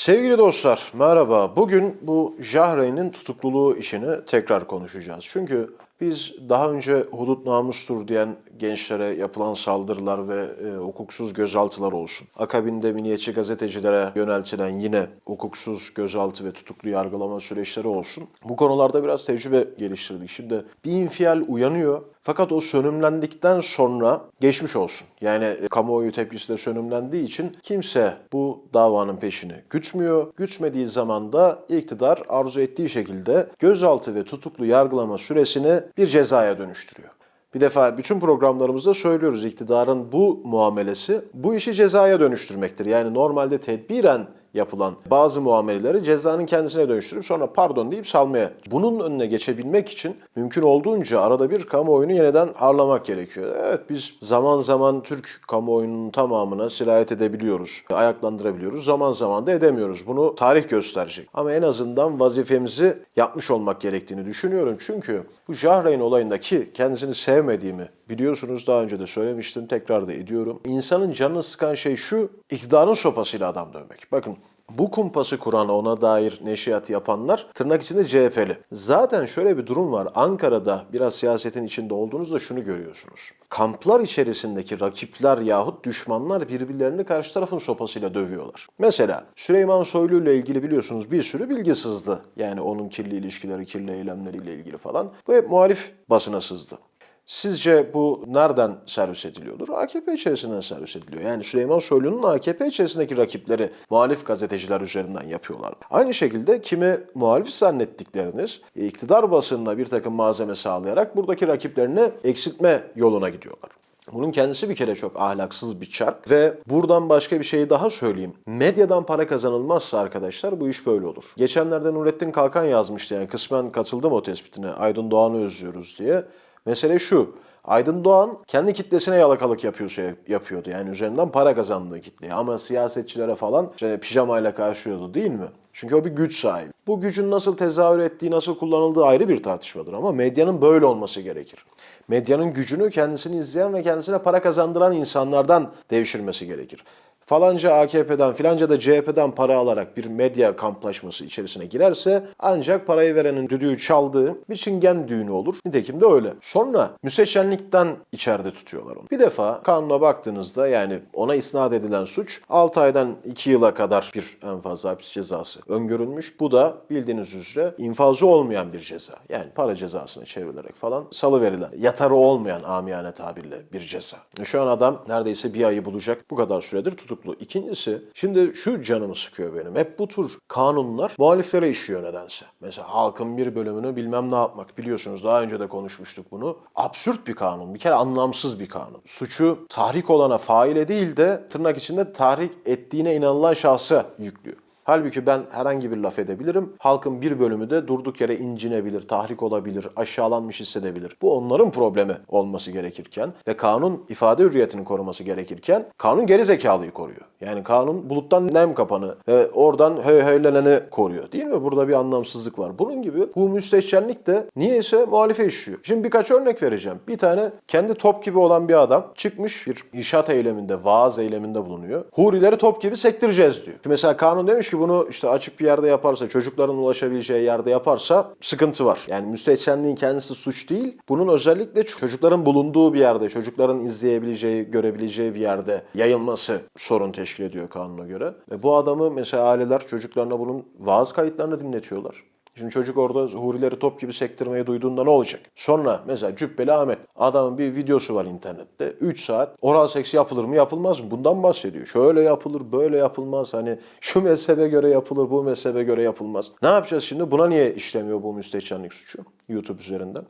Sevgili dostlar, merhaba. Bugün bu Jahreyn'in tutukluluğu işini tekrar konuşacağız. Çünkü biz daha önce hudut namustur diyen gençlere yapılan saldırılar ve e, hukuksuz gözaltılar olsun. Akabinde milliyetçi gazetecilere yöneltilen yine hukuksuz gözaltı ve tutuklu yargılama süreçleri olsun. Bu konularda biraz tecrübe geliştirdik. Şimdi bir infial uyanıyor fakat o sönümlendikten sonra geçmiş olsun. Yani e, kamuoyu tepkisi de sönümlendiği için kimse bu davanın peşini gütmüyor. Gütmediği zaman da iktidar arzu ettiği şekilde gözaltı ve tutuklu yargılama süresini bir cezaya dönüştürüyor. Bir defa bütün programlarımızda söylüyoruz iktidarın bu muamelesi bu işi cezaya dönüştürmektir. Yani normalde tedbiren yapılan bazı muameleleri cezanın kendisine dönüştürüp sonra pardon deyip salmaya. Bunun önüne geçebilmek için mümkün olduğunca arada bir kamuoyunu yeniden harlamak gerekiyor. Evet biz zaman zaman Türk kamuoyunun tamamına sirayet edebiliyoruz, ayaklandırabiliyoruz. Zaman zaman da edemiyoruz. Bunu tarih gösterecek. Ama en azından vazifemizi yapmış olmak gerektiğini düşünüyorum. Çünkü bu Jahreyn olayındaki kendisini sevmediğimi biliyorsunuz daha önce de söylemiştim tekrar da ediyorum. İnsanın canını sıkan şey şu iktidarın sopasıyla adam dövmek. Bakın bu kumpası kuran ona dair neşiyat yapanlar tırnak içinde CHP'li. Zaten şöyle bir durum var. Ankara'da biraz siyasetin içinde olduğunuzda şunu görüyorsunuz. Kamplar içerisindeki rakipler yahut düşmanlar birbirlerini karşı tarafın sopasıyla dövüyorlar. Mesela Süleyman Soylu ile ilgili biliyorsunuz bir sürü bilgi sızdı. Yani onun kirli ilişkileri, kirli eylemleriyle ilgili falan. Bu hep muhalif basına sızdı. Sizce bu nereden servis ediliyordur? AKP içerisinden servis ediliyor. Yani Süleyman Soylu'nun AKP içerisindeki rakipleri muhalif gazeteciler üzerinden yapıyorlar. Aynı şekilde kimi muhalif zannettikleriniz iktidar basınına bir takım malzeme sağlayarak buradaki rakiplerini eksiltme yoluna gidiyorlar. Bunun kendisi bir kere çok ahlaksız bir çark ve buradan başka bir şey daha söyleyeyim. Medyadan para kazanılmazsa arkadaşlar bu iş böyle olur. Geçenlerde Nurettin Kalkan yazmıştı yani kısmen katıldım o tespitine. Aydın Doğan'ı özlüyoruz diye. Mesele şu. Aydın Doğan kendi kitlesine yalakalık yapıyorsa yapıyordu. Yani üzerinden para kazandığı kitleye. Ama siyasetçilere falan işte pijamayla karşılıyordu değil mi? Çünkü o bir güç sahibi. Bu gücün nasıl tezahür ettiği, nasıl kullanıldığı ayrı bir tartışmadır ama medyanın böyle olması gerekir. Medyanın gücünü kendisini izleyen ve kendisine para kazandıran insanlardan devşirmesi gerekir falanca AKP'den filanca da CHP'den para alarak bir medya kamplaşması içerisine girerse ancak parayı verenin düdüğü çaldığı bir çingen düğünü olur. Nitekim de öyle. Sonra müseçenlikten içeride tutuyorlar onu. Bir defa kanuna baktığınızda yani ona isnat edilen suç 6 aydan 2 yıla kadar bir en fazla hapis cezası öngörülmüş. Bu da bildiğiniz üzere infazı olmayan bir ceza. Yani para cezasına çevrilerek falan salı verilen, yatarı olmayan amiyane tabirle bir ceza. Şu an adam neredeyse bir ayı bulacak bu kadar süredir tutuklu. İkincisi şimdi şu canımı sıkıyor benim. Hep bu tür kanunlar muhaliflere işiyor nedense. Mesela halkın bir bölümünü bilmem ne yapmak biliyorsunuz daha önce de konuşmuştuk bunu. Absürt bir kanun. Bir kere anlamsız bir kanun. Suçu tahrik olana faile değil de tırnak içinde tahrik ettiğine inanılan şahsa yüklüyor. Halbuki ben herhangi bir laf edebilirim. Halkın bir bölümü de durduk yere incinebilir, tahrik olabilir, aşağılanmış hissedebilir. Bu onların problemi olması gerekirken ve kanun ifade hürriyetini koruması gerekirken kanun geri zekalıyı koruyor. Yani kanun buluttan nem kapanı ve oradan höy höyleneni koruyor. Değil mi? Burada bir anlamsızlık var. Bunun gibi bu müstehcenlik de niyeyse muhalife işliyor. Şimdi birkaç örnek vereceğim. Bir tane kendi top gibi olan bir adam çıkmış bir inşaat eyleminde, vaaz eyleminde bulunuyor. Hurileri top gibi sektireceğiz diyor. Mesela kanun demiş ki bunu işte açık bir yerde yaparsa, çocukların ulaşabileceği yerde yaparsa sıkıntı var. Yani müstehcenliğin kendisi suç değil. Bunun özellikle çocukların bulunduğu bir yerde, çocukların izleyebileceği, görebileceği bir yerde yayılması sorun teşkil ediyor kanuna göre. Ve bu adamı mesela aileler çocuklarına bunun vaaz kayıtlarını dinletiyorlar. Şimdi çocuk orada hurileri top gibi sektirmeyi duyduğunda ne olacak? Sonra mesela Cübbeli Ahmet adamın bir videosu var internette. 3 saat oral seks yapılır mı yapılmaz mı? Bundan bahsediyor. Şöyle yapılır böyle yapılmaz. Hani şu mezhebe göre yapılır bu mezhebe göre yapılmaz. Ne yapacağız şimdi? Buna niye işlemiyor bu müstehcenlik suçu YouTube üzerinden?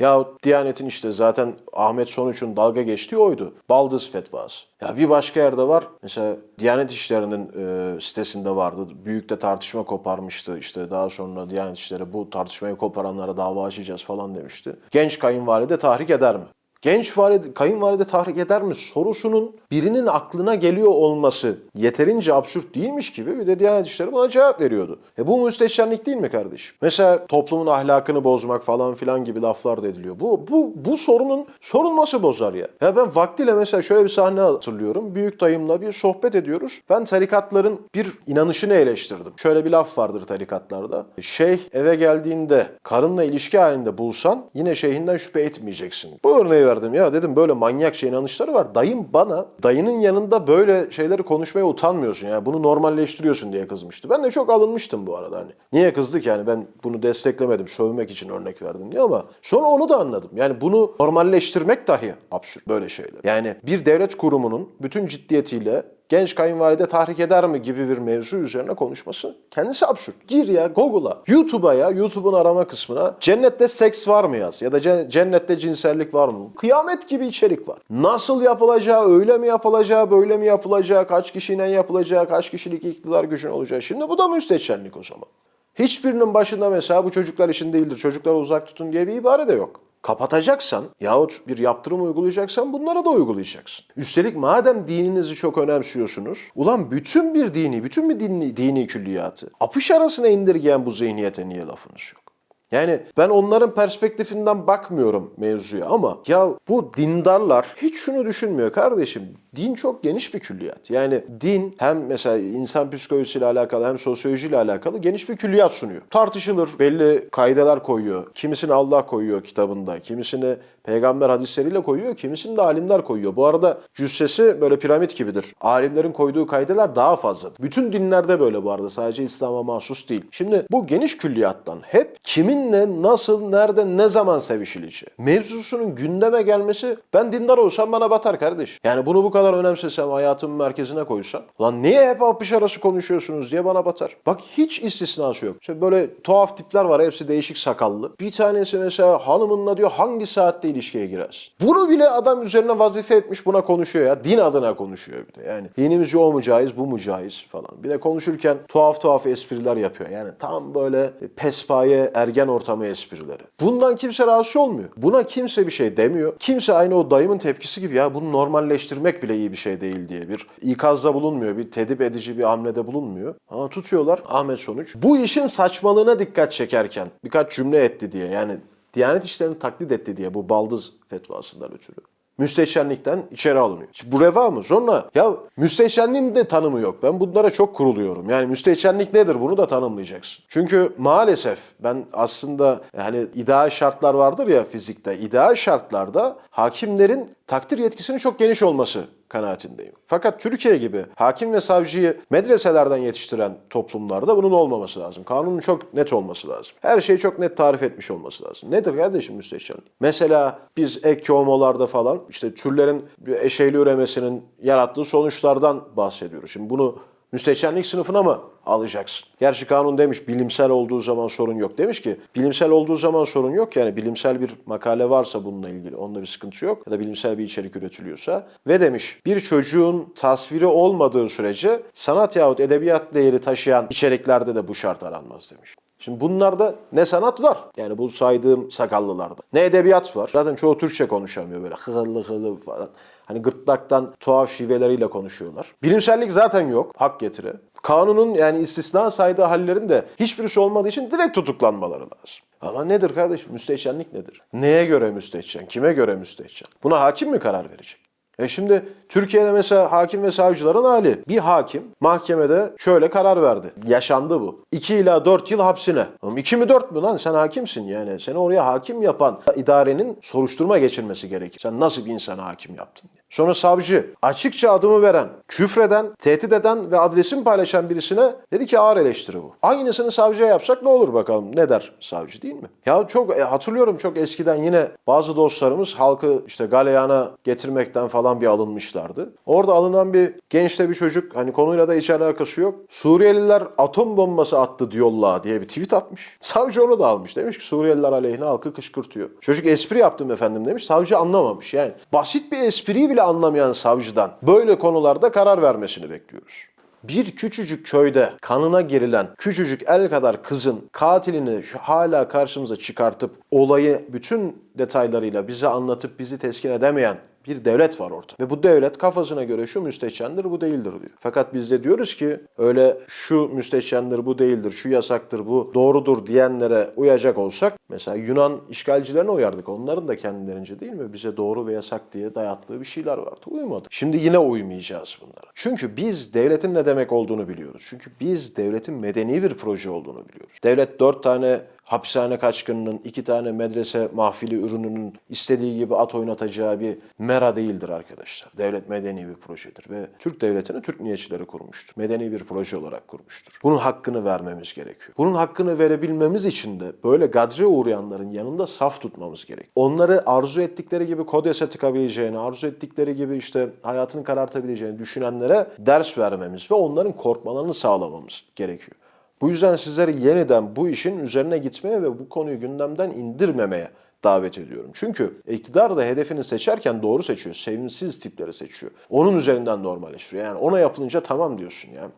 Yahut Diyanet'in işte zaten Ahmet Sonuç'un dalga geçtiği oydu. Baldız fetvası. Ya bir başka yerde var. Mesela Diyanet İşleri'nin e, sitesinde vardı. Büyük de tartışma koparmıştı. İşte daha sonra Diyanet İşleri bu tartışmayı koparanlara dava açacağız falan demişti. Genç kayınvalide tahrik eder mi? Genç valide, kayınvalide tahrik eder mi sorusunun birinin aklına geliyor olması yeterince absürt değilmiş gibi bir de Diyanet İşleri buna cevap veriyordu. E bu müstehcenlik değil mi kardeşim? Mesela toplumun ahlakını bozmak falan filan gibi laflar da ediliyor. Bu, bu, bu sorunun sorulması bozar ya. Ya ben vaktiyle mesela şöyle bir sahne hatırlıyorum. Büyük dayımla bir sohbet ediyoruz. Ben tarikatların bir inanışını eleştirdim. Şöyle bir laf vardır tarikatlarda. Şeyh eve geldiğinde karınla ilişki halinde bulsan yine şeyhinden şüphe etmeyeceksin. Bu örneği verdim ya dedim böyle manyakça inanışları var. Dayım bana dayının yanında böyle şeyleri konuşmaya utanmıyorsun yani bunu normalleştiriyorsun diye kızmıştı. Ben de çok alınmıştım bu arada hani. Niye kızdık yani ben bunu desteklemedim sövmek için örnek verdim diye ama sonra onu da anladım. Yani bunu normalleştirmek dahi absürt böyle şeyler. Yani bir devlet kurumunun bütün ciddiyetiyle genç kayınvalide tahrik eder mi gibi bir mevzu üzerine konuşması kendisi absürt. Gir ya Google'a, YouTube'a ya, YouTube'un arama kısmına cennette seks var mı yaz ya da ce- cennette cinsellik var mı? Kıyamet gibi içerik var. Nasıl yapılacağı, öyle mi yapılacağı, böyle mi yapılacağı, kaç kişiyle yapılacağı, kaç kişilik iktidar gücün olacağı. Şimdi bu da müstehcenlik o zaman. Hiçbirinin başında mesela bu çocuklar için değildir, çocukları uzak tutun diye bir ibare de yok. Kapatacaksan yahut bir yaptırım uygulayacaksan bunları da uygulayacaksın. Üstelik madem dininizi çok önemsiyorsunuz, ulan bütün bir dini, bütün bir dini, dini külliyatı apış arasına indirgeyen bu zihniyete niye lafınız yok? Yani ben onların perspektifinden bakmıyorum mevzuya ama ya bu dindarlar hiç şunu düşünmüyor kardeşim. Din çok geniş bir külliyat. Yani din hem mesela insan psikolojisiyle alakalı hem sosyolojiyle alakalı geniş bir külliyat sunuyor. Tartışılır, belli kaideler koyuyor. Kimisini Allah koyuyor kitabında, kimisini peygamber hadisleriyle koyuyor, kimisini de alimler koyuyor. Bu arada cüssesi böyle piramit gibidir. Alimlerin koyduğu kaideler daha fazladır. Bütün dinlerde böyle bu arada sadece İslam'a mahsus değil. Şimdi bu geniş külliyattan hep kiminle, nasıl, nerede, ne zaman sevişileceği mevzusunun gündeme gelmesi ben dindar olsam bana batar kardeş. Yani bunu bu kadar önemsesem hayatımın merkezine koysam lan niye hep apış arası konuşuyorsunuz diye bana batar. Bak hiç istisnası yok. İşte böyle tuhaf tipler var hepsi değişik sakallı. Bir tanesi mesela hanımınla diyor hangi saatte ilişkiye girersin? Bunu bile adam üzerine vazife etmiş buna konuşuyor ya. Din adına konuşuyor bir de. Yani dinimizce o mu caiz bu mu caiz falan. Bir de konuşurken tuhaf tuhaf espriler yapıyor. Yani tam böyle pespaye ergen ortamı esprileri. Bundan kimse rahatsız olmuyor. Buna kimse bir şey demiyor. Kimse aynı o dayımın tepkisi gibi ya bunu normalleştirmek bile iyi bir şey değil diye bir ikazda bulunmuyor. Bir tedip edici bir hamlede bulunmuyor. Ama tutuyorlar Ahmet Sonuç. Bu işin saçmalığına dikkat çekerken birkaç cümle etti diye yani Diyanet İşleri'ni taklit etti diye bu baldız fetvasından ötürü müstehcenlikten içeri alınıyor. Bu reva mı? Sonra ya müstehcenliğin de tanımı yok. Ben bunlara çok kuruluyorum. Yani müstehcenlik nedir? Bunu da tanımlayacaksın. Çünkü maalesef ben aslında yani ideal şartlar vardır ya fizikte. İdeal şartlarda hakimlerin takdir yetkisinin çok geniş olması kanaatindeyim. Fakat Türkiye gibi hakim ve savcıyı medreselerden yetiştiren toplumlarda bunun olmaması lazım. Kanunun çok net olması lazım. Her şeyi çok net tarif etmiş olması lazım. Nedir kardeşim müstehcenlik? Mesela biz ek homolarda falan işte türlerin eşeyli üremesinin yarattığı sonuçlardan bahsediyoruz. Şimdi bunu müstehcenlik sınıfına mı alacaksın? Gerçi kanun demiş bilimsel olduğu zaman sorun yok. Demiş ki bilimsel olduğu zaman sorun yok. Yani bilimsel bir makale varsa bununla ilgili onda bir sıkıntı yok. Ya da bilimsel bir içerik üretiliyorsa. Ve demiş bir çocuğun tasviri olmadığı sürece sanat yahut edebiyat değeri taşıyan içeriklerde de bu şart aranmaz demiş. Şimdi bunlarda ne sanat var. Yani bu saydığım sakallılarda. Ne edebiyat var. Zaten çoğu Türkçe konuşamıyor böyle hıhıllı hıhıllı falan. Hani gırtlaktan tuhaf şiveleriyle konuşuyorlar. Bilimsellik zaten yok. Hak getire. Kanunun yani istisna saydığı hallerin de hiçbirisi olmadığı için direkt tutuklanmaları lazım. Ama nedir kardeşim? Müstehcenlik nedir? Neye göre müstehcen? Kime göre müstehcen? Buna hakim mi karar verecek? E şimdi Türkiye'de mesela hakim ve savcıların hali. Bir hakim mahkemede şöyle karar verdi. Yaşandı bu. 2 ila 4 yıl hapsine. 2 mi 4 mü lan sen hakimsin yani. Seni oraya hakim yapan idarenin soruşturma geçirmesi gerekir. Sen nasıl bir insana hakim yaptın. Sonra savcı açıkça adımı veren, küfreden, tehdit eden ve adresimi paylaşan birisine dedi ki ağır eleştiri bu. Aynısını savcıya yapsak ne olur bakalım ne der savcı değil mi? Ya çok e, hatırlıyorum çok eskiden yine bazı dostlarımız halkı işte galeyana getirmekten falan bir alınmışlardı. Orada alınan bir gençte bir çocuk hani konuyla da hiç alakası yok. Suriyeliler atom bombası attı diyorlar diye bir tweet atmış. Savcı onu da almış. Demiş ki Suriyeliler aleyhine halkı kışkırtıyor. Çocuk espri yaptım efendim demiş. Savcı anlamamış. Yani basit bir espriyi bile anlamayan savcıdan böyle konularda karar vermesini bekliyoruz. bir küçücük köyde kanına girilen küçücük el kadar kızın katilini hala karşımıza çıkartıp olayı bütün detaylarıyla bize anlatıp bizi teskin edemeyen bir devlet var ortada. Ve bu devlet kafasına göre şu müstehcendir, bu değildir diyor. Fakat biz de diyoruz ki öyle şu müstehcendir, bu değildir, şu yasaktır, bu doğrudur diyenlere uyacak olsak mesela Yunan işgalcilerine uyardık. Onların da kendilerince değil mi bize doğru ve yasak diye dayattığı bir şeyler vardı. Uymadık. Şimdi yine uymayacağız bunlara. Çünkü biz devletin ne demek olduğunu biliyoruz. Çünkü biz devletin medeni bir proje olduğunu biliyoruz. Devlet dört tane hapishane kaçkınının, iki tane medrese mahfili ürününün istediği gibi at oynatacağı bir mera değildir arkadaşlar. Devlet medeni bir projedir ve Türk devletini Türk milliyetçileri kurmuştur. Medeni bir proje olarak kurmuştur. Bunun hakkını vermemiz gerekiyor. Bunun hakkını verebilmemiz için de böyle gadre uğrayanların yanında saf tutmamız gerekiyor. Onları arzu ettikleri gibi kodese tıkabileceğini, arzu ettikleri gibi işte hayatını karartabileceğini düşünenlere ders vermemiz ve onların korkmalarını sağlamamız gerekiyor. Bu yüzden sizleri yeniden bu işin üzerine gitmeye ve bu konuyu gündemden indirmemeye davet ediyorum. Çünkü iktidar da hedefini seçerken doğru seçiyor. Sevimsiz tipleri seçiyor. Onun üzerinden normalleştiriyor. Yani ona yapılınca tamam diyorsun ya.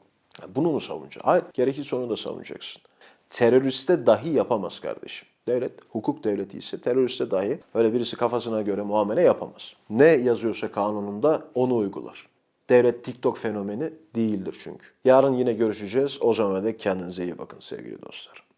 Bunu mu savunacaksın? Hayır, gerekirse onu da savunacaksın. Teröriste dahi yapamaz kardeşim. Devlet, hukuk devleti ise teröriste dahi öyle birisi kafasına göre muamele yapamaz. Ne yazıyorsa kanununda onu uygular. Devlet TikTok fenomeni değildir çünkü. Yarın yine görüşeceğiz. O zaman da kendinize iyi bakın sevgili dostlar.